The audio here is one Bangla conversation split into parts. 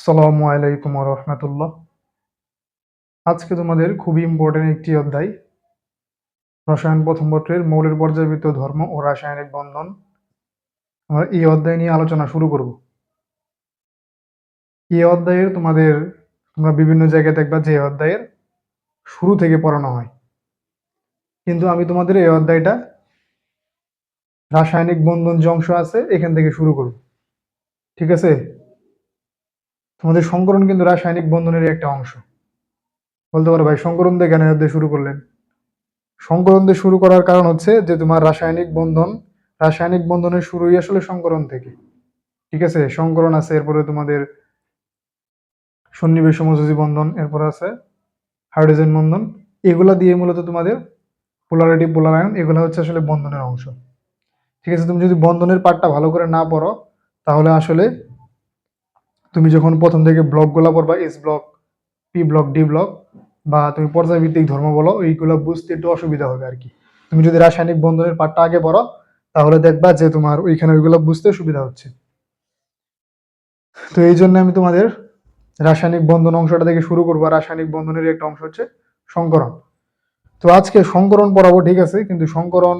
আসসালামু আলাইকুম রহমতুল্লাহ। আজকে তোমাদের খুবই ইম্পর্টেন্ট একটি অধ্যায়। রসায়ন প্রথম পত্রের মৌলের পর্যায়বৃত্ত ধর্ম ও রাসায়নিক বন্ধন। আমরা এই অধ্যায় নিয়ে আলোচনা শুরু করব। এই অধ্যায়ের তোমাদের, তোমরা বিভিন্ন জায়গায় দেখবা যে অধ্যায়ের শুরু থেকে পড়ানো হয়। কিন্তু আমি তোমাদের এই অধ্যায়টা রাসায়নিক বন্ধন যে অংশ আছে, এখান থেকে শুরু করব। ঠিক আছে? তোমাদের সংকরণ কিন্তু রাসায়নিক বন্ধনের একটা অংশ। বলতে পারো ভাই, সংকরণ দিয়ে কেন অধ্যায় শুরু করলেন। সংকরণ দিয়ে শুরু করার কারণ হচ্ছে যে তোমার রাসায়নিক বন্ধন, রাসায়নিক বন্ধনের শুরুই আসলে সংকরণ থেকে। ঠিক আছে? সংকরণ আছে, এরপরে তোমাদের সন্নিবেশ সমযোজী বন্ধন, এরপর আছে হাইড্রোজেন বন্ধন। এগুলা দিয়ে মূলত তোমাদের পোলারিটি পোলারায়ন এগুলো হচ্ছে আসলে বন্ধনের অংশ। ঠিক আছে? তুমি যদি বন্ধনের পার্টটা ভালো করে না পড়ো, তাহলে আসলে তুমি যখন প্রথম থেকে ব্লকগুলো পড়বা S block P block D block বা তুমি পর্যায়ভিত্তিক ধর্ম বলো, এইগুলো বুঝতে একটু অসুবিধা হবে আর কি। তুমি যদি রাসায়নিক বন্ধনের পাঠটা আগে পড়ো, তাহলে দেখবা যে তোমার ওইখানে ওইগুলো বুঝতে সুবিধা হচ্ছে। তো এই জন্য আমি তোমাদের রাসায়নিক বন্ধন অংশটা থেকে শুরু করব। রাসায়নিক বন্ধনের একটা অংশ হচ্ছে সংকরণ। তো আজকে সংকরণ পড়াবো, ঠিক আছে? কিন্তু সংকরণ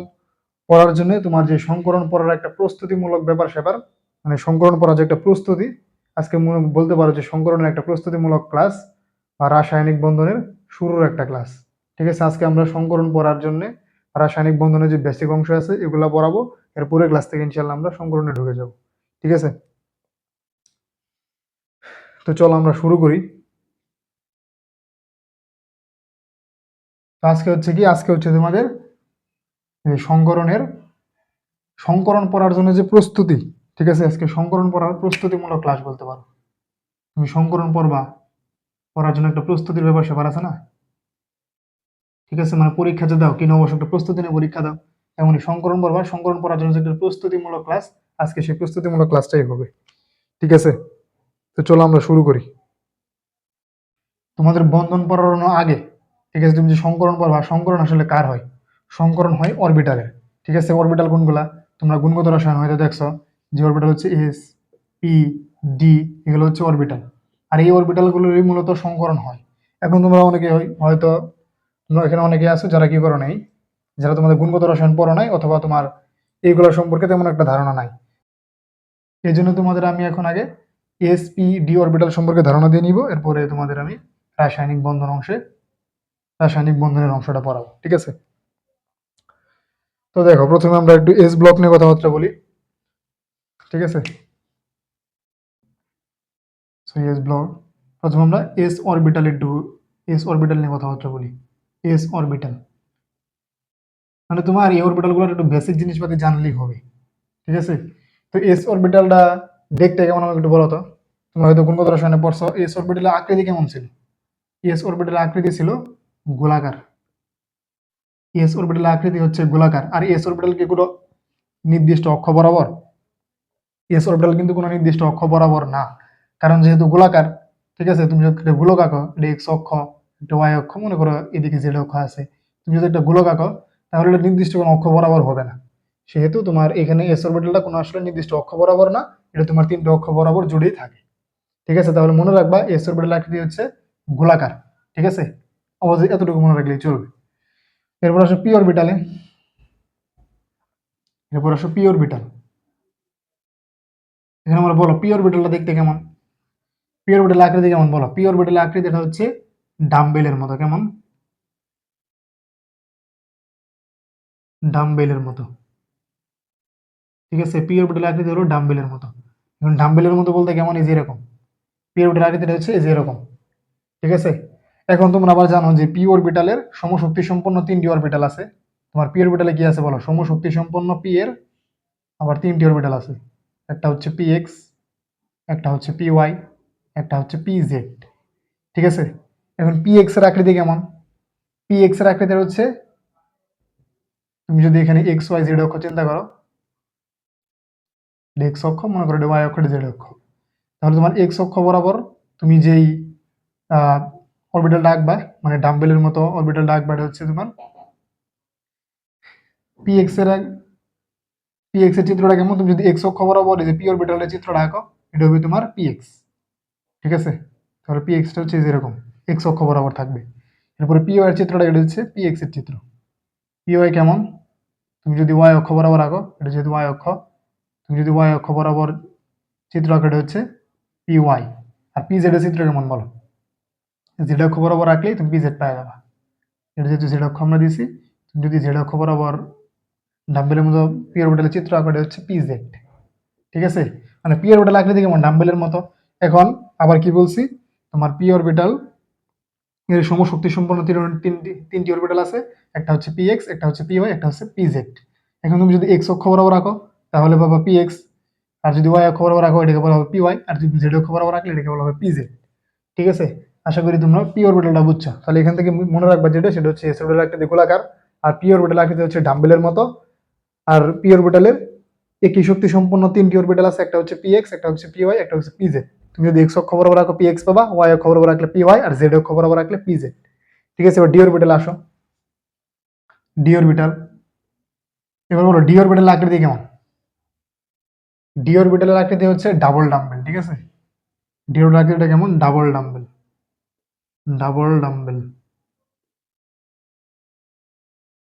পড়ার জন্য তোমার যে সংকরণ পড়ার একটা প্রস্তুতিমূলক ব্যাপার স্যাপার মানে সংকরণ পড়ার যে একটা প্রস্তুতি আজকে বলতে পারো যে সংকরণের একটা প্রস্তুতিমূলক ক্লাস বা রাসায়নিক বন্ধনের শুরুর একটা ক্লাস। ঠিক আছে? আজকে আমরা সংকরণ পড়ার জন্য রাসায়নিক বন্ধনের যে বেসিক অংশ আছে, এগুলো পড়াবো। এর পরে ক্লাস থেকে ইনশাল্লাহ আমরা সংকরণে ঢুকে যাব। ঠিক আছে? তো চলো আমরা শুরু করি। তো আজকে হচ্ছে কি? আজকে হচ্ছে তোমাদের সংকরণের সংকরণ পড়ার জন্য যে প্রস্তুতি ঠিক আছে? আজকে সংকরণ পড়ার প্রস্তুতিমূলক ক্লাস বলতে পারো। তুমি সংকরণ পড়বা, পড়ার জন্য একটা প্রস্তুতির ব্যাপার স্যাপার আছে না? ঠিক আছে? মানে পরীক্ষা যে দাও, কি অবশ্য একটা প্রস্তুতি নিয়ে পরীক্ষা দাও। এমনই সংকরণ পড়বা, সংকরণ পড়ার জন্য একটা প্রস্তুতিমূলক ক্লাস আজকে সেই প্রস্তুতিমূলক ক্লাসটাই হবে। ঠিক আছে? তো চলো আমরা শুরু করি। তোমাদের বন্ধন পড়ানো আগে, ঠিক আছে? তুমি যে সংকরণ পড়বা, সংকরণ আসলে কার হয়? সংকরণ হয় অরবিটালের। ঠিক আছে? অরবিটাল কোনগুলা? তোমরা গুণগত রসায়ন হয়তো দেখছ। যে অরবিটাল হচ্ছে এস পি ডি এগুলো হচ্ছে অরবিটাল আর এই অরবিটালগুলোরই মূলত সংকরণ হয়। এখন তোমরা অনেকে হয়- হয়তো তোমরা এখানে অনেকে আছো যারা কি করো নাই, যারা তোমাদের গুণগত রসায়ন পড়ো নাই অথবা তোমার এইগুলো সম্পর্কে তেমন একটা ধারণা নাই। এই জন্য তোমাদের আমি এখন আগে এস পি ডি অরবিটাল সম্পর্কে ধারণা দিয়ে নিব, এরপরে তোমাদের আমি রাসায়নিক বন্ধন অংশে, রাসায়নিক বন্ধনের অংশটা পড়াবো, ঠিক আছে? তো দেখো, প্রথমে আমরা একটু এস ব্লক নিয়ে কথাবার্তা বলি। ঠিক আছে? সো এস ব্লক প্রথমে আমরা এস অরবিটাল একটু এস অরবিটাল নিয়ে কথাবার্তা বলি। এস অরবিটাল মানে তোমার এই অরবিটালগুলোর একটু বেসিক জিনিসপাতি জানলেই হবে। ঠিক আছে? তো এস অরবিটালটা দেখতে কেমন আমাকে একটু বলো তো। তোমরা হয়তো গুণগত রসায়নে পড়ছো। এস অরবিটালের আকৃতি কেমন ছিল? এস অরবিটালের আকৃতি ছিল গোলাকার। এস অরবিটালের আকৃতি হচ্ছে গোলাকার। আর এস অরবিটাল কি কোনো নির্দিষ্ট অক্ষ বরাবর? এস অরবিটাল কিন্তু কোনো নির্দিষ্ট অক্ষ বরাবর না। কারণ যেহেতু গোলাকার, ঠিক আছে? তুমি যদি একটা গোলক আঁকো, এটা এক্স অক্ষ, একটা ওয়াই অক্ষ, মনে করো এদিকে জেড অক্ষ আছে। তুমি যদি একটা গোলক আঁকো, তাহলে এটা নির্দিষ্ট কোনো অক্ষ বরাবর হবে না। সেহেতু তোমার এখানে এস অরবিটালটা কোনো আসলে নির্দিষ্ট অক্ষ বরাবর না, এটা তোমার তিনটে অক্ষ বরাবর জুড়েই থাকে। ঠিক আছে? তাহলে মনে রাখবা এস অরবিটাল আকৃতি হচ্ছে গোলাকার, ঠিক আছে? অবশ্যই এতটুকু মনে রাখলেই চলবে। এরপর আসো পি অরবিটালে এরপর আসো পি অরবিটাল এখানে আমরা বলো পি অরবিটালটা দেখতে কেমন? পি অরবিটাল আকৃতি কেমন বলো? পি অরবিটাল আকৃতিটা হচ্ছে ডাম্বেলের মতো, কেমন? ডাম্বেলের মতো। ঠিক আছে পি অরবিটাল আকৃতি হলো ডাম্বেলের মতো। এখন ডাম্বেলের মতো বলতে কেমন? এই যে এরকম। পি অরবিটাল আকৃতিটা হচ্ছে এই যে এরকম। ঠিক আছে? এখন তোমরা আবার জানো যে পি অরবিটালের সমশক্তি সম্পন্ন তিনটি অরবিটাল আছে। তোমার পি অরবিটালে কি আছে বলো? সমশক্তি সম্পন্ন পি এর আবার তিনটি অরবিটাল আছে। একটা হচ্ছে পি এক্স একটা হচ্ছে পি ওয়াই একটা হচ্ছে পি জেড ঠিক আছে? এখন পি এক্সের আকৃতি কেমন? পি এক্সের আকৃতি হচ্ছে, তুমি যদি এখানে এক্স ওয়াই জেড অক্ষ চিন্তা করো এক্স অক্ষ, মনে করো ওয়াই অক্ষ জেড অক্ষ, তাহলে তোমার এক্স অক্ষ বরাবর তুমি যেই অরবিটাল ডাকবা মানে ডাম্বেলের মতো অরবিটাল ডাকবা হচ্ছে তোমার পি এক্সের এক্সের চিত্রটা কেমন? তুমি যদি এক্স অক্ষ বরাবর এই যে পি অরবিটালের চিত্রটা আঁকো, এটা হবে তোমার পি এক্স ঠিক আছে? তাহলে পি এক্সটা হচ্ছে যেরকম এক্স অক্ষ বরাবর থাকবে। এরপরে পি ওয়াই চিত্রটা এটা হচ্ছে পি এর চিত্র। পি ওয়াই কেমন? তুমি যদি ওয়াই অক্ষ বরাবর আঁকো, এটা যেহেতু ওয়াই অক্ষ, তুমি যদি ওয়াই অক্ষ বরাবর চিত্র আঁকো, এটা হচ্ছে পি ওয়াই আর পি জেড এর চিত্র কেমন বলো? জেড অক্ষ বরাবর আঁকলেই তুমি পি জেড পাই যাবা। এটা যেহেতু জেড অক্ষ আমরা দিছি তুমি যদি জেড অক্ষ বরাবর ডাম্বেলের মতো পি অরবিটালের চিত্র আঁকো এটা হচ্ছে পি জেড ঠিক আছে? মানে পি অরবিটাল আকৃতি কেমন ডাম্বেলের মতো। এখন আবার কি বলছি? তোমার পি অরবিটাল এর সমশক্তি সম্পন্ন তিন- তিনটি তিনটি অরবিটাল আছে। একটা হচ্ছে পি এক্স একটা হচ্ছে পি ওয়াই একটা হচ্ছে পি জেড এখন তুমি যদি এক্স অক্ষ বরাবর রাখো তাহলে পাবা পি এক্স আর যদি ওয়াই অক্ষ বরাবর রাখো এটাকে বলা হবে পি ওয়াই আর যদি জেড অক্ষ বরাবর রাখলে এটাকে বলা হবে পি জেড ঠিক আছে? আশা করি তোমরা পি অরবিটালটা বুঝছ। তাহলে এখান থেকে মনে রাখবা যেটা, সেটা হচ্ছে এস অরবিটাল একটা গোলাকার আর পি অরবিটাল আকৃতি হচ্ছে ডাম্বেলের মতো। আর পি অরবিটালের একই শক্তি সম্পন্ন তিনটি অরবিটাল আছে, একটা হচ্ছে পি এক্স একটা হচ্ছে পি ওয়াই একটা হচ্ছে পি জেড তুমি যদি এক্স অক্ষ বরাবর রাখো পি এক্স পাবা ওয়াই অক্ষ বরাবর রাখলে পি ওয়াই আর জেড অক্ষ বরাবর রাখলে পি জেড ঠিক আছে, এবার ডি অরবিটাল আসো। ডি অরবিটাল এবার বলো ডি অরবিটাল আকৃতি কেমন? ডি অরবিটালের আকৃতি হচ্ছে ডাবল ডাম্বেল ঠিক আছে? ডি অরবিটাল আকৃতিটা কেমন? Double dumbbell double dumbbell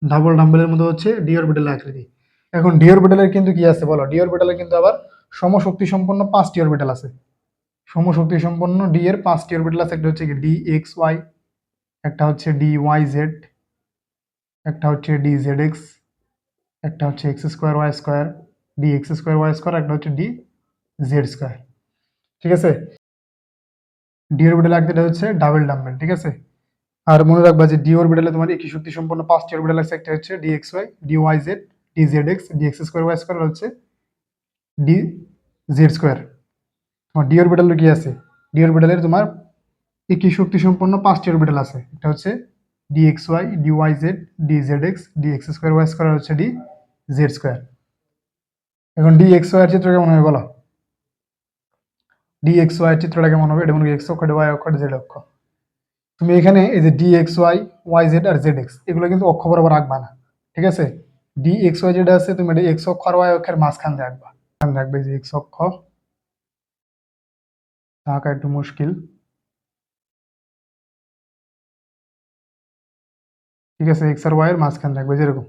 double ডাম্বেলের মধ্যে হচ্ছে ডি অরবিটালের আকৃতি। এখন ডি অরবিটালের কিন্তু কি আছে বলো? ডি অরবিটালের কিন্তু আবার সমশক্তি সম্পন্ন পাঁচটি অরবিটাল আছে। সমশক্তি সম্পন্ন ডি এর পাঁচটি অরবিটাল আছে। একটা হচ্ছে কি ডি এক্স ওয়াই একটা হচ্ছে ডি ওয়াই জেড একটা হচ্ছে ডি জেড এক্স একটা হচ্ছে X square Y square D X square Y square, একটা হচ্ছে ডি জেড স্কোয়ার। ঠিক আছে? ডি অরবিটাল আকৃতিটা হচ্ছে ডাবল ডাম্বেল ঠিক আছে? আর মনে রাখবা যে ডি অরবিটালে তোমার একই শক্তি সম্পন্ন পাঁচটি অরবিটাল আছে। একটা হচ্ছে D X Y D Y Z D Z X D X square Y square হচ্ছে ডি জেড স্কোয়ার তোমার ডি অরবিটালের কি আছে? ডি অরবিটালের তোমার একই শক্তি সম্পন্ন পাঁচটি অরবিটাল আছে। এটা হচ্ছে D X Y D Y Z D Z X D X square Y square হচ্ছে ডি জেড স্কোয়ার এখন ডি এক্স ওয়াই চিত্র কেমন হবে বলো? ডি এক্স ওয়াই চিত্রটা কেমন হবে? এটা মনে এক্স অক্ষ ওয়াই অক্ষ জেড অক্ষ। তুমি এখানে এই যে D X Y Y Z আর জেড এক্স এগুলো কিন্তু অক্ষ বরাবর রাখবা না। ঠিক আছে? ডি এক্স ওয়াই যেটা আছে, তুমি এটা এক্স অক্ষ ওয়াই অক্ষের মাঝখান দিয়ে রাখবা যে এক্স অক্ষ। আঁকা একটু মুশকিল। ঠিক আছে এক্স আর ওয়াই এর মাঝখান রাখবে যেরকম।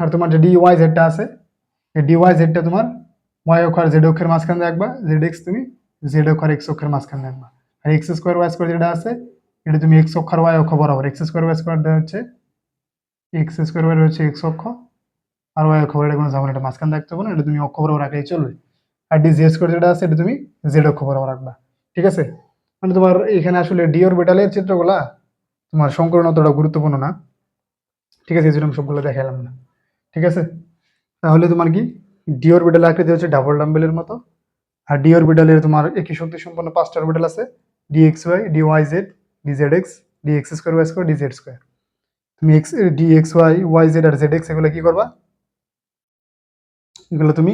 আর তোমার যে ডি ওয়াই জেডটা আছে, এই ডি ওয়াই জেডটা তোমার ওয়াই অক্ষ আর জেড অক্ষের মাঝখান রাখবা জেড এক্স তুমি জেড অক্ষ আর এক্স অক্ষের মাঝখান রাখবা আর এক্স স্কোয়ার ওয়াই স্কোয়ার যেটা আছে, এটা তুমি এক্স অক্ষ আর ওয়াই অক্ষ বরাবর এক্স স্কোয়ার ওয়াই স্কোয়ারটা হচ্ছে এক্স স্কোয়ার ওয়াই হচ্ছে এক্স অক্ষ, আর ওয়াই অক্ষ এটা কোনো না এটা মাঝখান হবে না, এটা তুমি অক্ষ বরাবর রাখলেই চলবে। আর ডি জেড স্কোয়ার যেটা আছে, এটা তুমি জেড অক্ষ বরাবর রাখবা, ঠিক আছে? মানে তোমার এখানে আসলে ডি অরবিটালের চিত্রগুলা তোমার সংকলন অতটা গুরুত্বপূর্ণ না, ঠিক আছে? এই সবগুলো দেখালাম না, ঠিক আছে? তাহলে তোমার কি? ডি অরবিটাল আকৃতি হচ্ছে ডাবল ডাম্বেলের মতো, আর ডি অরবিটালের তোমার একই শক্তি সম্পন্ন পাঁচটা অরবিটাল আছে D X Y D Y Z D Z X D X square Y square D Z square তুমি X D X Y Y Z আর জেড এক্স এগুলো কি করবা? এগুলো তুমি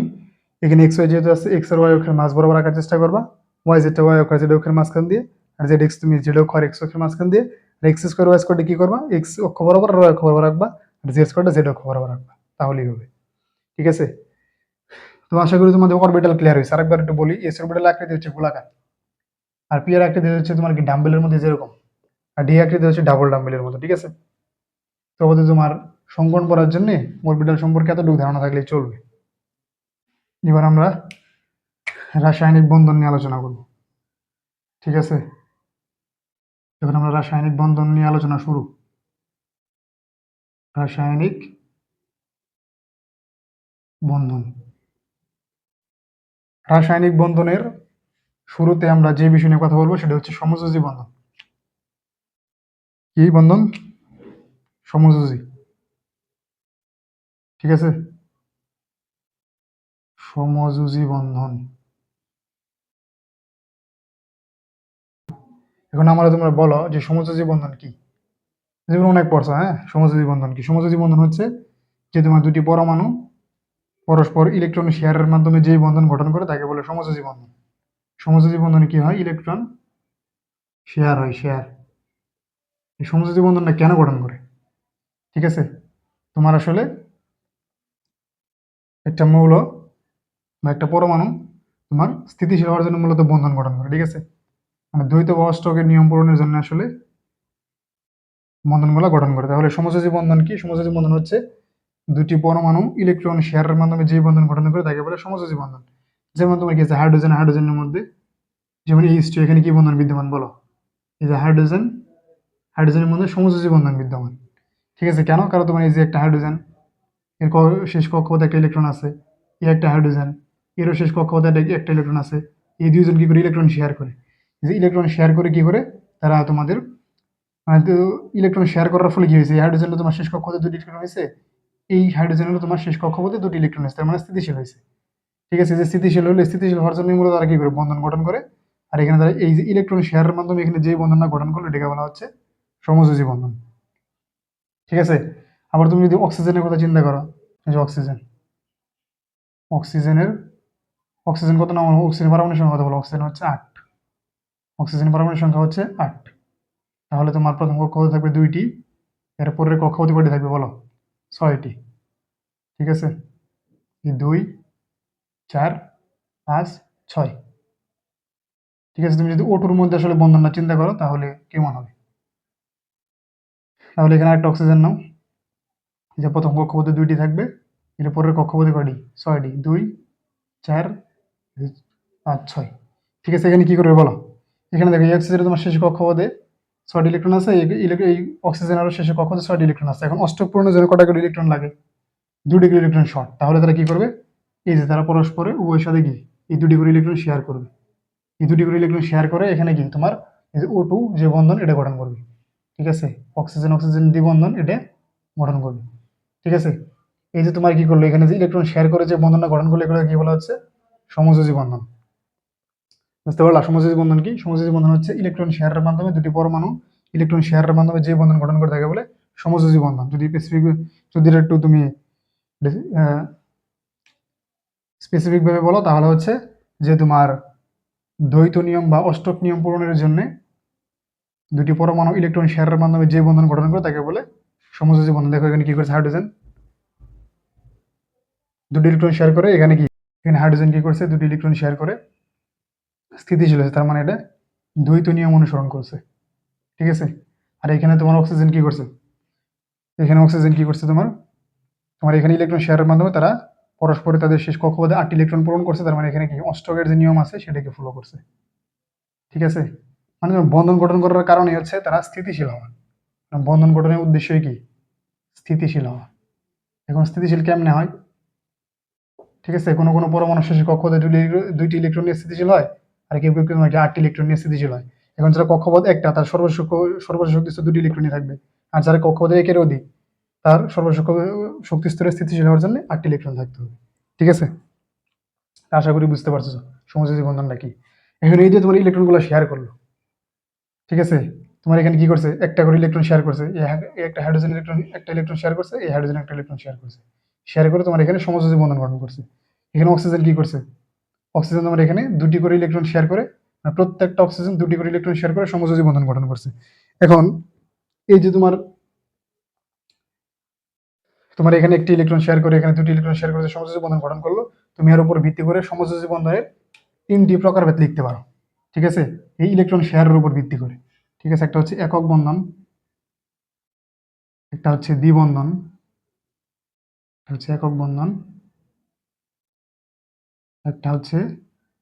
এখানে এক্স ওয়াই যেহেতু আছে এক্স আর ওয়াই অক্ষের মাঝ বরাবর রাখার চেষ্টা করবা। ওয়াই জেডটা ওয়াই অক্ষর জেড অক্ষের মাঝখান দিয়ে আর জেড এক্স তুমি জেড অক্ষর এক্স অক্ষের মাঝখান দিয়ে আর এক্স স্কোয়ার ওয়াই স্কোয়ারটা কি করবা? এক্স অক্ষ বরাবর আর ওয়াই অক্ষ বরাবর রাখবা আর জেড স্কোয়ারটা জেড অক্ষ বরাবর রাখবা তাহলেই হবে। ঠিক আছে? তো আশা করি তোমাদের অরবিটাল ক্লিয়ার হয়েছে। আরেকবার একটু বলি এস অরবিটাল আকৃতি হচ্ছে গোলাকার আর পি এর আকৃতি হচ্ছে তোমার কি ডাম্বেলের মধ্যে যেরকম। আর ডি আকৃতি হচ্ছে ডাবল ডাম্বেলের মতো। ঠিক আছে? তো আমাদের তোমার সংকলন করার জন্য অরবিটাল সম্পর্কে এতটুকু ধারণা থাকলেই চলবে। এবার আমরা রাসায়নিক বন্ধন নিয়ে আলোচনা করব। ঠিক আছে? এবার আমরা রাসায়নিক বন্ধন নিয়ে আলোচনা শুরু, রাসায়নিক বন্ধন। রাসায়নিক বন্ধনের শুরুতে আমরা যে বিষয় নিয়ে কথা বলব সেটা হচ্ছে সমযোজী বন্ধন। কি বন্ধন? সমযোজী ঠিক আছে? সমযোজী বন্ধন। এখন আমরা তোমরা বলো যে সমযোজী বন্ধন কি? যেগুলো অনেক পড়ছো হ্যাঁ? সমযোজী বন্ধন কি? সমযোজী বন্ধন হচ্ছে যে তোমার দুটি পরমাণু পরস্পর ইলেকট্রন শেয়ারের মাধ্যমে যে বন্ধন গঠন করে তাকে বলে সমযোজী বন্ধন। সমযোজী বন্ধনে কি হয়? ইলেকট্রন শেয়ার হয় শেয়ার এই সমযোজী বন্ধনটা কেন গঠন করে? ঠিক আছে? তোমার আসলে একটা মৌল বা একটা পরমাণু তোমার স্থিতিশীল হওয়ার জন্য মূলত বন্ধন গঠন করে, ঠিক আছে? মানে দ্বৈত বা অষ্টকের নিয়ম পূরণের জন্য আসলে বন্ধনগুলো গঠন করে। তাহলে সমযোজী বন্ধন কি? সমযোজী বন্ধন হচ্ছে দুটি পরমাণু ইলেকট্রন শেয়ারের মাধ্যমে যে বন্ধন গঠন করে তাকে বলে সমযোজী বন্ধন। যেমন তোমার কি আছে? হাইড্রোজেন, হাইড্রোজেনের মধ্যে যেমন এই এখানে কি বন্ধন বিদ্যমান বলো? এই যে হাইড্রোজেন, হাইড্রোজেনের মধ্যে সমযোজী বন্ধন বিদ্যমান। ঠিক আছে, কেন? কারণ তোমার এই যে একটা হাইড্রোজেন এর শেষ কক্ষপথে একটা ইলেকট্রন আছে, এই একটা হাইড্রোজেন এরও শেষ কক্ষপথে একটা- ইলেকট্রন আছে, এই দুইজন কী করে ইলেকট্রন শেয়ার করে? যে ইলেকট্রন শেয়ার করে কী করে? তারা তোমাদের মানে তো ইলেকট্রন শেয়ার করার ফলে কী হয়েছে? এই হাইড্রোজেনটা তোমার শেষ কক্ষপথে দুটি ইলেকট্রন হয়েছে, এই হাইড্রোজেনের তোমার শেষ কক্ষপথে দুটি ইলেকট্রন হয়েছে, তার মানে স্থিতিশীল হয়েছে। ঠিক আছে, যে স্থিতিশীল হলে স্থিতিশীল হওয়ার জন্য মূলত তারা কী করে? বন্ধন গঠন করে। আর এখানে তারা এই যে ইলেকট্রন শেয়ারের মাধ্যমে এখানে যে বন্ধনটা গঠন করল, এটাকে বলা হচ্ছে সমযোজী বন্ধন। ঠিক আছে? আবার তুমি যদি অক্সিজেনের কথা চিন্তা করো, এই যে অক্সিজেন। অক্সিজেনের, অক্সিজেন কত নাম? অক্সিজেন পারমাণবিক সংখ্যা কত বলো? অক্সিজেন হচ্ছে আট। অক্সিজেন পারমাণবিক সংখ্যা হচ্ছে আট। তাহলে তোমার প্রথম কক্ষপথে থাকবে দুইটি, এর পরের কক্ষপথে কয়টি থাকবে বলো? ছয়টি। ঠিক আছে? দুই, চার, পাঁচ, ছয়। ঠিক আছে? তুমি যদি ওটুর মধ্যে আসলে বন্ধনটা চিন্তা করো, তাহলে কেমন হবে? তাহলে এখানে একটা অক্সিজেন নাও। যে প্রথম কক্ষপথে দুইটি থাকবে এর পরের কক্ষপথে কয়টি? ছয়টি। দুই, চার, পাঁচ, ছয়। ঠিক আছে, এখানে কি করবে বলো? এখানে দেখো এই অক্সিজেনের তোমার শেষ কক্ষপথে ছয়টি ইলেকট্রন আছে, এই অক্সিজেন আরও শেষে কক্ষপথে ছয়টি ইলেকট্রন আছে। এখন অষ্টক পূরণের জন্য কটা করে ইলেকট্রন লাগে? দুটি করে ইলেকট্রন শর্ট তাহলে তারা কী করবে? এই যে তারা পরস্পরে উভয়ের সাথে গিয়ে এই দুটি করে ইলেকট্রন শেয়ার করবে। এই দুটি করে ইলেকট্রন শেয়ার করে এখানে কি তোমার এই যে ও টু যে বন্ধন, এটা গঠন করবে। ঠিক আছে? অক্সিজেন অক্সিজেন দ্বিবন্ধন এটা গঠন করবে। ঠিক আছে? এই যে তোমার কি করল? এখানে যে ইলেকট্রন শেয়ার করে যে বন্ধনটা গঠন করল এগুলো কি বলা হচ্ছে? সমযোজী বন্ধন। বুঝতে পারলা? সমযোজী বন্ধন কি? সমযোজী বন্ধন হচ্ছে ইলেকট্রন শেয়ারের মাধ্যমে দুটি পরমাণু ইলেকট্রন শেয়ারের মাধ্যমে যে বন্ধন গঠন করে থাকে বলে সমযোজী বন্ধন। যদি স্পেসিফিক যদি একটু তুমি স্পেসিফিকভাবে বলো, তাহলে হচ্ছে যে তোমার দ্বৈত নিয়ম বা অষ্টক নিয়ম পূরণের জন্য দুটি পরমাণু ইলেকট্রন শেয়ারের মাধ্যমে যে বন্ধন গঠন করে, তাকে বলে সমযোজী বন্ধন। দেখো এখানে কি করছে হাইড্রোজেন দুটি ইলেকট্রন শেয়ার করে, এখানে কি? এখানে হাইড্রোজেন কি করছে? দুটি ইলেকট্রন শেয়ার করে, স্থিতিশীল হয়েছে। তার মানে এটা দ্বৈত নিয়ম অনুসরণ করছে। ঠিক আছে? আর এখানে তোমার অক্সিজেন কি করছে? এখানে অক্সিজেন কি করছে তোমার? তোমার এখানে ইলেকট্রন শেয়ারের মাধ্যমে তারা পরস্পরে তাদের শেষ কক্ষপথে আটটি ইলেকট্রন পূরণ করছে। তার মানে এখানে কি অষ্টকের যে নিয়ম আছে, সেটাকে ফলো করছে। ঠিক আছে? মানে বন্ধন গঠন করার কারণে হচ্ছে তারা স্থিতিশীল হওয়া বন্ধন গঠনের উদ্দেশ্যই কি? স্থিতিশীল হওয়া। এখন স্থিতিশীল কেমনে হয়? ঠিক আছে, কোনো কোনো পরমাণু শেষ কক্ষপথে দুইটি ইলেকট্রন নিয়ে স্থিতিশীল হয়, আর কেউ কেউ তোমার কি আটটি ইলেকট্রন নিয়ে স্থিতিশীল হয়। এখন যারা কক্ষপথ একটা, তার সর্বোচ্চ সর্বোচ্চ শক্তি স্তর দুটি ইলেকট্রনই থাকবে। আর যারা কক্ষপথে একের অধিক তার সর্বোচ্চ শক্তি স্তরে স্থিতিশীল হওয়ার জন্য আটটি ইলেকট্রন থাকতে হবে। ঠিক আছে? আশা করি বুঝতে পারছ সমযোজী বন্ধনটা কি? এখন এই যে তোমার ইলেকট্রনগুলো শেয়ার করল ঠিক আছে? তোমার এখানে কি করছে? একটা করে ইলেকট্রন শেয়ার করছে। একটা হাইড্রোজেন ইলেকট্রন একটা ইলেকট্রন শেয়ার করছে, এই হাইড্রোজেন একটা ইলেকট্রন শেয়ার করছে। শেয়ার করে তোমার এখানে সমযোজী বন্ধন গঠন করছে। এখানে অক্সিজেন কি করছে? অক্সিজেন তোমার এখানে দুটি করে ইলেকট্রন শেয়ার করে মানে প্রত্যেকটা অক্সিজেন দুটি করে ইলেকট্রন শেয়ার করে সমযোজী বন্ধন গঠন করছে। এখন, এই যে তোমার তোমার এখানে একটি ইলেকট্রন শেয়ার করে, এখানে দুটি ইলেকট্রন শেয়ার করে সমযোজী বন্ধন গঠন করল, তুমি এর উপর ভিত্তি করে সমযোজী বন্ধনের তিনটি প্রকারভেদ লিখতে পারো। ঠিক আছে? এই ইলেকট্রন শেয়ারের উপর ভিত্তি করে। ঠিক আছে? একটা হচ্ছে একক বন্ধন, একটা হচ্ছে দ্বিবন্ধন হচ্ছে একক বন্ধন, একটা হচ্ছে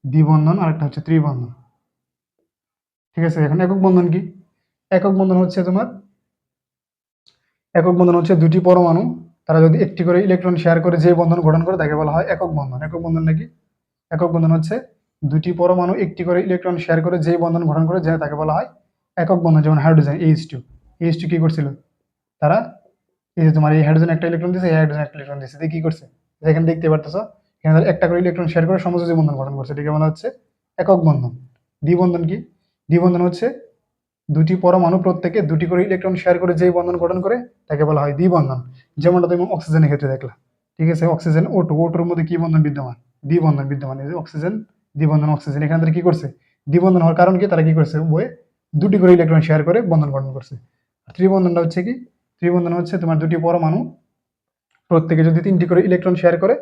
দ্বিবন্ধন আর একটা হচ্ছে ত্রিবন্ধন। ঠিক আছে? এখন একক বন্ধন কি? একক বন্ধন হচ্ছে তোমার, একক বন্ধন হচ্ছে দুটি পরমাণু। তারা যদি একটি করে ইলেকট্রন শেয়ার করে যে বন্ধন গঠন করে, তাকে বলা হয় একক বন্ধন। একক বন্ধন নাকি একক বন্ধন হচ্ছে দুটি পরমাণু একটি করে ইলেকট্রন শেয়ার করে যে বন্ধন গঠন করে যে তাকে বলা হয় একক বন্ধন, যেমন hydrogen H two H two কি করছিল? তারা, এই যে তোমার এই হাইড্রোজেন একটা ইলেকট্রন দিয়েছে এই হাইড্রোজেন একটা ইলেকট্রন দিয়েছে দিয়ে কি করছে? যেখানে দেখতে পারতেছো, এখানে তারা একটা করে ইলেকট্রন শেয়ার করে সমযোজী বন্ধন গঠন করছে, এটাকে বলা হচ্ছে একক বন্ধন। দ্বিবন্ধন কি? দ্বিবন্ধন হচ্ছে দুটি পরমাণু প্রত্যেকে দুটি করে ইলেকট্রন শেয়ার করে যেই বন্ধন গঠন করে, তাকে বলা হয় দ্বিবন্ধন যেমনটা তুমি অক্সিজেনের ক্ষেত্রে দেখলা। ঠিক আছে? অক্সিজেন ও টু ও টুর মধ্যে কি বন্ধন বিদ্যমান? দ্বিবন্ধন বিদ্যমান। এই যে অক্সিজেন দ্বিবন্ধন অক্সিজেন এখানে তারা কি করছে? দ্বিবন্ধন হওয়ার কারণ কি? তারা কি করছে? উভয়ে দুটি করে ইলেকট্রন শেয়ার করে বন্ধন গঠন করছে। ত্রিবন্ধনটা হচ্ছে কি? ত্রিবন্ধন হচ্ছে তোমার দুটি পরমাণু। প্রত্যেকে যদি তিনটি করে ইলেকট্রন শেয়ার করে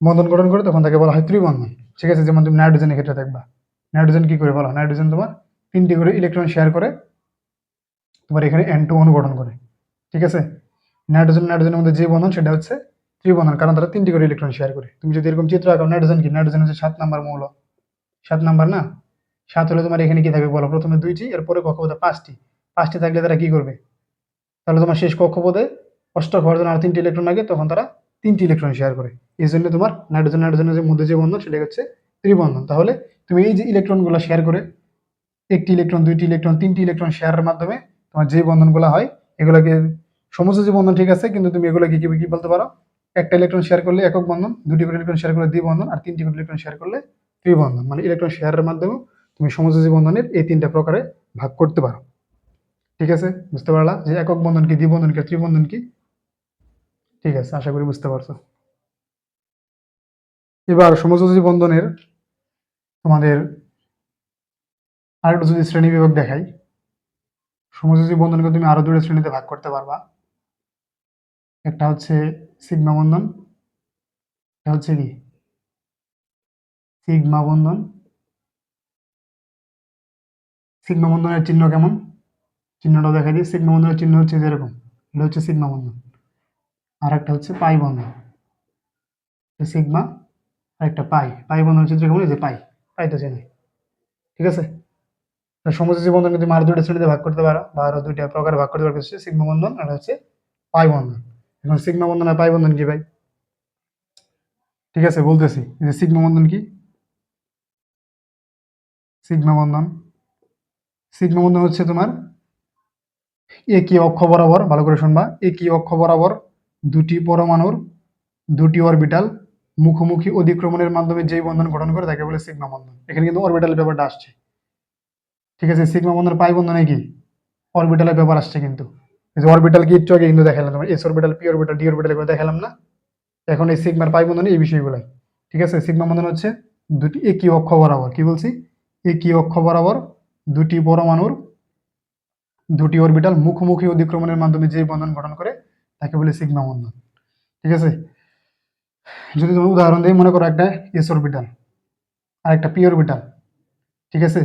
বন্ধন গঠন করে, তখন তাকে বলা হয় ত্রিবন্ধন। ঠিক আছে? যেমন তুমি নাইট্রোজেনের ক্ষেত্রে দেখবা। নাইট্রোজেন কি করে বলো নাইট্রোজেন তোমার তিনটি করে ইলেকট্রন শেয়ার করে, তোমার এখানে এন টু অনু গঠন করে। ঠিক আছে? নাইট্রোজেন নাইট্রোজেনের মধ্যে যে বন্ধন, সেটা হচ্ছে ত্রিবন্ধন কারণ তারা তিনটি করে ইলেকট্রন শেয়ার করে। তুমি যদি এরকম চিত্র আঁকাও নাইট্রোজেন কি? নাইট্রোজেন হচ্ছে সাত নাম্বার মৌল। সাত নাম্বার না? সাত হলে তোমার এখানে কি থাকবে বলো? প্রথমে দুইটি, এরপরে কক্ষপথে পাঁচটি। পাঁচটি থাকলে তারা কি করবে? তাহলে তোমার শেষ কক্ষপথে অষ্ট হওয়ার জন্য আর তিনটি ইলেকট্রন লাগে তখন তারা তিনটি ইলেকট্রন শেয়ার করে। এই জন্য তোমার নাইট্রোজেন নাইট্রোজেনের যে মধ্যে যে বন্ধন সেটা হচ্ছে ত্রিবন্ধন। তাহলে তুমি এই যে ইলেকট্রনগুলো শেয়ার করে, একটি ইলেকট্রন দুইটি ইলেকট্রন তিনটি ইলেকট্রন শেয়ারের মাধ্যমে তোমার যে বন্ধনগুলো হয়, এগুলোকে সমস্ত যে বন্ধন ঠিক আছে, কিন্তু তুমি এগুলোকে কি কি বলতে পারো? একটা ইলেকট্রন শেয়ার করলে একক বন্ধন দুটি করে ইলেকট্রন শেয়ার করলে দ্বিবন্ধন আর তিনটি করে ইলেকট্রন শেয়ার করলে ত্রিবন্ধন। মানে ইলেকট্রন শেয়ারের মাধ্যমে তুমি সমস্ত বন্ধনের এই তিনটা প্রকারে ভাগ করতে পারো। ঠিক আছে? বুঝতে পারলা? যে একক বন্ধন কি, দ্বিবন্ধন কি, আর ত্রিবন্ধন কি? ঠিক আছে, আশা করি বুঝতে পারছ। এবার সমযোজী বন্ধনের তোমাদের আরেকটু যদি শ্রেণি বিভাগ দেখাই, সমযোজী বন্ধনকে তুমি আরও দুটো শ্রেণীতে ভাগ করতে পারবা। একটা হচ্ছে সিগমা বন্ধন এটা হচ্ছে কি? সিগমা বন্ধন সিগমা বন্ধনের চিহ্ন কেমন? চিহ্নটা দেখাই দিই। সিগমা বন্ধনের চিহ্ন হচ্ছে যেরকম, এটা হচ্ছে সিগমা বন্ধন আর একটা হচ্ছে পাই বন্ধন। সিগমা আর একটা পাই। পাই বন্ধন হচ্ছে যেরকম যে পাই। পাই তো চেনে ঠিক আছে? সমযোজী বন্ধনকে তুমি আরও দুইটা শ্রেণীতে ভাগ করতে পারো বা আরও দুইটা প্রকার ভাগ করতে পারো সিগমা বন্ধন আর হচ্ছে পাই বন্ধন। এখন সিগমা বন্ধন আর পাই বন্ধন কি ভাই? ঠিক আছে, বলতেছি। যে সিগমা বন্ধন কি? সিগমা বন্ধন। সিগমা বন্ধন হচ্ছে তোমার একই অক্ষ বরাবর, ভালো করে শুনবা একই অক্ষ বরাবর দুটি পরমাণুর, দুটি অরবিটাল মুখোমুখি অধিক্রমণের মাধ্যমে যেই বন্ধন গঠন করে তাকে বলে সিগমা বন্ধন। এখানে কিন্তু অরবিটালের ব্যাপারটা আসছে। ঠিক আছে, সিগমা বন্ধন পাই বন্ধনে কি? অরবিটালের ব্যাপার আসছে কিন্তু। অরবিটাল কি একটু কিন্তু দেখালাম তোমার S orbital P orbital D orbital এগুলো দেখালাম না? এখন এই সিগমার পাই বন্ধনে এই বিষয়গুলাই। ঠিক আছে? সিগমা বন্ধন হচ্ছে দুটি একই অক্ষ বরাবর। কি বলছি? একই অক্ষ বরাবর দুটি পরমাণুর দুটি অরবিটাল মুখোমুখি অধিক্রমণের মাধ্যমে যে বন্ধন গঠন করে, তাকে বলে সিগমা বন্ধন। ঠিক আছে? যদি তুমি উদাহরণ দিই মনে করো একটা এস অরবিটাল আর একটা পি অরবিটাল ঠিক আছে?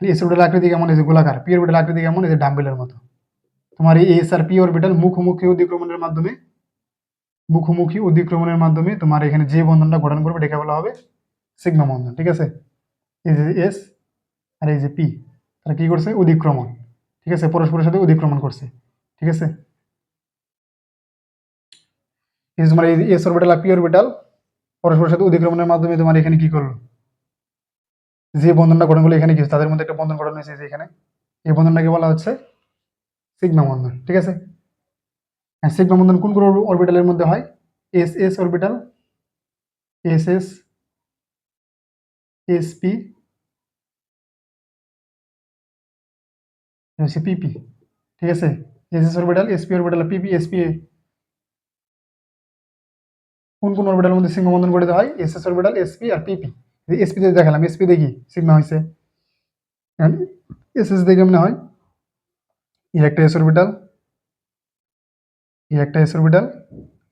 এস অরবিটাল আকৃতি কেমন? এই যে গোলাকার। পি অরবিটাল আকৃতি কেমন? এই যে ডাম্বেলের মতো। তোমার এই এস আর পি অরবিটাল মুখোমুখি অধিক্রমণের মাধ্যমে, মুখোমুখি অধিক্রমণের মাধ্যমে তোমার এখানে যে বন্ধনটা গঠন করবে এটাকে বলা হবে সিগমা বন্ধন, ঠিক আছে? এই যে এস আর এই যে পি তারা কি করছে? অধিক্রমণ, ঠিক আছে? পরস্পরের সাথে অধিক্রমণ করছে, ঠিক আছে? এই তোমার এই এস অরবিটাল আর পি অরবিটাল পরস্পরের সাথে অধিক্রমণের মাধ্যমে তোমার এখানে কি করল? যে বন্ধনটা গঠন করল এখানে কি তাদের মধ্যে একটা বন্ধন গঠন হয়েছে যে এখানে। এই বন্ধনটাকে বলা হচ্ছে সিগমা বন্ধন, ঠিক আছে? হ্যাঁ সিগমা বন্ধন কোন কোন অরবিটালের মধ্যে হয়? S S orbital S S S P হচ্ছে পিপি ঠিক আছে? S S orbital SP orbital PP SP কোন কোন অরবিটালের মধ্যে সিগমা বন্ধন গঠিত হয়? এস এস অরবিটাল এসপি আর পিপি এসপি তে দেখালাম এসপি দেখি, সিগমা হয়েছে এস এস দেখে মনে হয় এই একটা এস অরবিটাল এই একটা এস অরবিটাল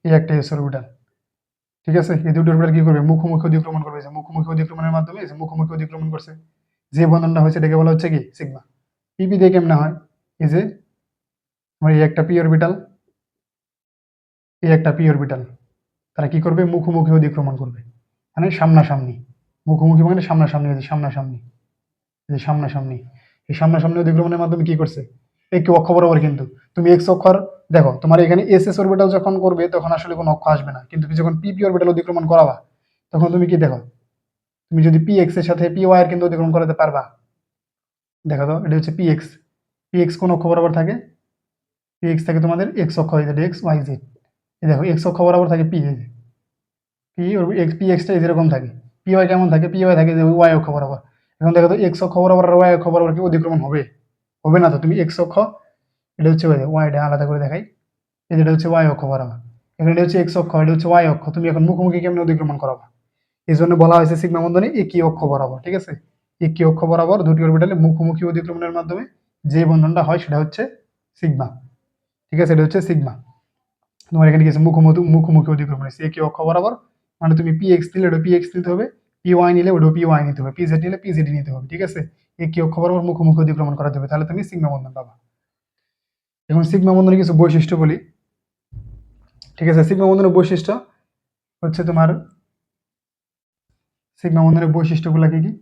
এই একটা এস অরবিটাল ঠিক আছে? এই দুটো অরবিটাল কি করবে? মুখোমুখি অধিক্রমণ করবে। যে মুখোমুখি অধিক্রমণের মাধ্যমে যে মুখোমুখি অধিক্রমণ করছে, যে বন্ধনটা হয়েছে, এটাকে বলা হচ্ছে কি? সিগমা। পিপি দিয়ে কেমনে হয়? এই যে আমার এই একটা পি অরবিটাল এই একটা পি অরবিটাল তারা কি করবে? মুখোমুখি অধিক্রমণ করবে। মানে সামনাসামনি। মুখোমুখি মানে সামনাসামনি, এই যে সামনাসামনি। এই যে সামনাসামনি। এই সামনাসামনি অধিক্রমণের মাধ্যমে কি করছে? একই অক্ষ বরাবর কিন্তু? তুমি এক্স অক্ষর, দেখো, তোমার এখানে এস এস অরবিটাল যখন করবে, তখন আসলে কোনো অক্ষ আসবে না। কিন্তু তুমি যখন পিপি অরবিটাল অতিক্রমণ করাবা, তখন তুমি কি দেখো? তুমি যদি পি এক্সের সাথে পি ওয়াই এর কিন্তু অতিক্রমণ করাতে পারবা। দেখো তো, এটা হচ্ছে পি এক্স পি এক্স কোন অক্ষ বরাবর থাকে? পি এক্স থাকে তোমাদের এক্স অক্ষ হয়ে এক্স ওয়াই জেড এই দেখো এক্স অক্ষ বরাবর থাকে পি পি এক্স পি এক্সটা যেরকম থাকে। পি ওয়াই কেমন থাকে? পি ওয়াই থাকে ওয়াই অক্ষ বরাবর। এখন দেখো তো এক্স অক্ষ বরাবর ওয়াই অক্ষ বরাবর কি অতিক্রমণ হবে? হবে না তো? তুমি এক্স অক্ষ, এটা হচ্ছে ওয়াইটা আলাদা করে দেখাই। এই যেটা হচ্ছে ওয়াই অক্ষ বরাবর। এখানে এটা হচ্ছে এক্স অক্ষ, এটা হচ্ছে ওয়াই অক্ষ। তুমি এখন মুখোমুখি কেমন অতিক্রমণ করাবা? এই জন্য বলা হয়েছে সিগমা বন্ধনে একই অক্ষ বরাবর, ঠিক আছে? একই অক্ষ বরাবর দুটি অরবিটালে মুখোমুখি অতিক্রমণের মাধ্যমে যে বন্ধনটা হয় সেটা হচ্ছে সিগমা ঠিক আছে? এটা হচ্ছে সিগমা তোমার এখানে কি আছে? মুখোমুখি মুখোমুখি অতিক্রমণ হয়েছে। একই অক্ষ বরাবর মানে তুমি পি এক্স দিলে এটা পি এক্স দিতে হবে। পি ওয়াই নিলে ওটাও পি ওয়াই নিতে হবে পি জেড নিলে পি জেডি নিতে হবে, ঠিক আছে? এই কি অক্ষ বরাবর মুখোমুখি অতিক্রমণ করাতে হবে তাহলে তুমি সিগমা বন্ধন পাবা। এখন সিগমা বন্ধনের কিছু বৈশিষ্ট্য বলি। ঠিক আছে, সিগমা বন্ধনের বৈশিষ্ট্য হচ্ছে তোমার, সিগমা বন্ধনের বৈশিষ্ট্যগুলো কি কি?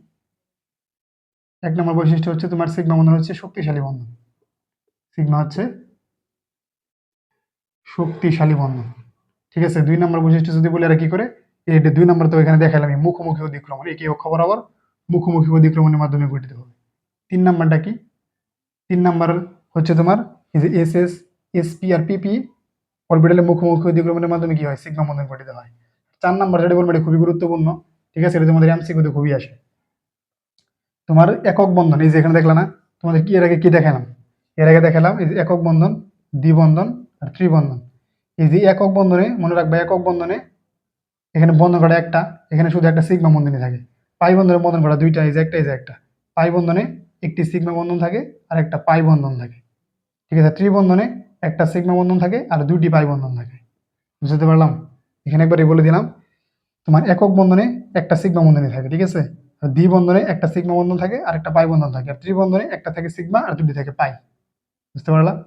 এক নম্বর বৈশিষ্ট্য হচ্ছে তোমার সিগমা বন্ধন হচ্ছে শক্তিশালী বন্ধন। সিগমা হচ্ছে শক্তিশালী বন্ধন। ঠিক আছে, দুই নম্বর বৈশিষ্ট্য যদি বলে আর কি করে? এটা দুই নম্বর তো এখানে দেখালাম আমি মুখোমুখি অধিক্রমণ একই অক্ষ বরাবর মুখোমুখি অধিক্রমণের মাধ্যমে গঠিত হবে। তিন নাম্বারটা কি? তিন নাম্বার হচ্ছে তোমার এস এস এস পি আর পিপি অরবিটালের মুখোমুখি অধিক্রমণের মাধ্যমে কি হয়? সিগমা বন্ধন গঠিত হয়। চার নাম্বার যেটা বলব খুবই গুরুত্বপূর্ণ, ঠিক আছে? এটা তোমাদের এমসিকিউতে খুবই আসে। তোমার একক বন্ধন, এই যে এখানে দেখলা না, তোমাদের কি এর আগে কি দেখালাম এর আগে দেখালাম এই যে একক বন্ধন দ্বিবন্ধন আর ত্রিবন্ধন। এই যে একক বন্ধনে, মনে রাখবে, একক বন্ধনে এখানে বন্ধন করা একটা, এখানে শুধু একটা সিগমা বন্ধনী থাকে। পাই বন্ধনে বন্ধন করা দুইটা, এই যে একটা, এই যে একটা। পাই বন্ধনে একটি সিগমা বন্ধন থাকে আর একটা পাই বন্ধন থাকে। ঠিক আছে, ত্রিবন্ধনে একটা সিগমা বন্ধন থাকে আর দুইটি পাই বন্ধন থাকে। বুঝতে পারলাম? এখানে একবারই বলে দিলাম, তোমার একক বন্ধনে একটা সিগমা বন্ধনী থাকে, ঠিক আছে? আর দ্বিবন্ধনে একটা সিগমা বন্ধন থাকে আর একটা পাই বন্ধন থাকে। আর ত্রিবন্ধনে একটা থাকে সিগমা আর দুটি থাকে পাই। বুঝতে পারলাম?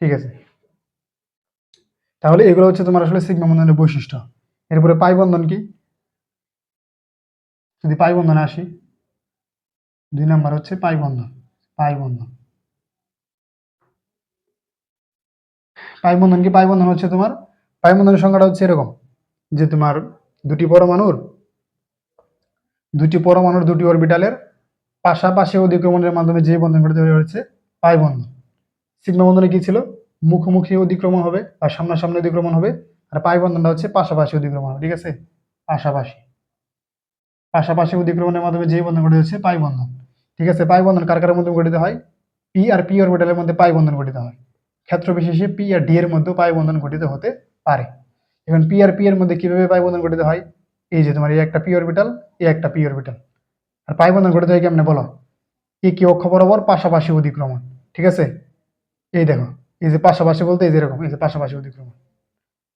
ঠিক আছে। তাহলে এগুলো হচ্ছে তোমার আসলে সিগমা বন্ধনের বৈশিষ্ট্য। এরপরে পাই বন্ধন কি? যদি পাই বন্ধনে আসি, দুই নাম্বার হচ্ছে পাই বন্ধন পাই বন্ধন। পাই বন্ধন কি? পাই বন্ধন হচ্ছে তোমার, পাই বন্ধনের সংখ্যাটা হচ্ছে এরকম, যে তোমার দুটি পরমাণুর দুটি পরমাণুর দুটি অরবিটালের পাশাপাশি অধিক্রমণের মাধ্যমে যে বন্ধন গঠিত হয়েছে, পাই বন্ধন। সিগমা বন্ধনে কি ছিল? মুখোমুখি অধিক্রমণ হবে আর সামনাসামনি অধিক্রমণ হবে। আর পাই বন্ধনটা হচ্ছে পাশাপাশি অধিক্রমণ, ঠিক আছে? পাশাপাশি। পাশাপাশি অধিক্রমণের মাধ্যমে যে বন্ধন গঠিত হচ্ছে পাই বন্ধন ঠিক আছে? পাই বন্ধন কার কার মধ্যে গঠিত হয়? পি আর পি অরবিটালের মধ্যে পাই বন্ধন গঠিত হয়। ক্ষেত্র বিশেষে পি আর ডি এর মধ্যে পাই বন্ধন গঠিত হতে পারে। এখন পি আর পি এর মধ্যে কীভাবে পাই বন্ধন গঠিত হয়? এই যে তোমার এই একটা পি অরবিটাল এই একটা পি অরবিটাল আর পাই বন্ধন গঠিত হয় কেমনে বলো? এই কি অক্ষ বরাবর পাশাপাশি অধিক্রমণ, ঠিক আছে? এই দেখো, এই যে পাশাপাশি বলতে এই যে এরকম, এই যে পাশাপাশি অধিক্রমণ।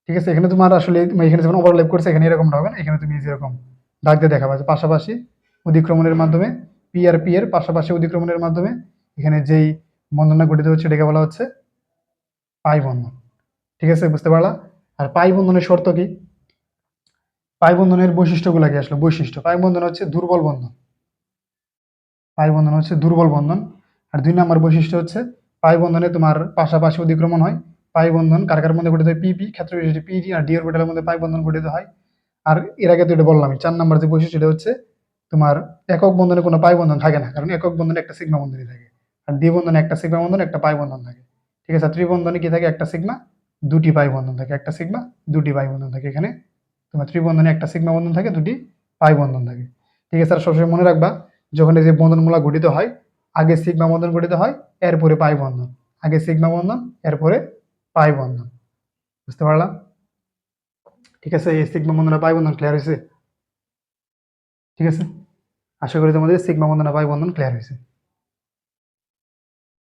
ঠিক আছে, এখানে তোমার আসলে এখানে যখন ওভারল্যাপ করছে, এখানে এরকম হবে না, এখানে তুমি এই যে এরকম দাগ দিয়ে দেখাবা পাশাপাশি অধিক্রমণের মাধ্যমে পি আর পি এর পাশাপাশি অধিক্রমণের মাধ্যমে এখানে যেই বন্ধনটা গঠিত হচ্ছে, এটাকে বলা হচ্ছে পাই বন্ধন। ঠিক আছে, বুঝতে পারলা? আর পাই বন্ধনের শর্ত কি? পাই বন্ধনের বৈশিষ্ট্যগুলো কি আসলে? বৈশিষ্ট্য। পাই বন্ধন হচ্ছে দুর্বল বন্ধন। পাই বন্ধন হচ্ছে দুর্বল বন্ধন। আর দুই নম্বর বৈশিষ্ট্য হচ্ছে পাই বন্ধনে তোমার পাশাপাশি অধিক্রমণ হয় পাই বন্ধন কার কার মধ্যে গঠিত হয়? পিপি ক্ষেত্র বিশেষে আর ডি অরবিটালের মধ্যে পাই বন্ধন গঠিত হয়। আর এর আগে তো এটা বললাম চার নম্বর যে বৈশিষ্ট্য এটা হচ্ছে তোমার একক বন্ধনে কোনো পাই বন্ধন থাকে না, কারণ একক বন্ধনে একটা সিগমা বন্ধনই থাকে। আর দ্বিবন্ধনে একটা সিগমা বন্ধন, একটা পাই বন্ধন থাকে। ঠিক আছে ত্রিবন্ধনে কি থাকে? একটা সিগমা, দুটি পাই বন্ধন থাকে। একটা সিগমা, দুটি পাই বন্ধন থাকে। এখানে তোমার ত্রিবন্ধনে একটা সিগমা বন্ধন থাকে, দুটি পাই বন্ধন থাকে। ঠিক আছে, আর সবসময় মনে রাখবা, যখন এই যে বন্ধনমূলক গঠিত হয়, আগে সিগমা বন্ধন গঠিত হয়, এরপরে পাই বন্ধন আগে সিগমা বন্ধন, এরপরে পাই বন্ধন। বুঝতে পারলাম? ঠিক আছে, এই সিগমা বন্ধন পাই বন্ধন ক্লিয়ার হয়েছে? ঠিক আছে? আশা করি তোমাদের সিগমা বন্ধন পাই বন্ধন ক্লিয়ার হয়েছে।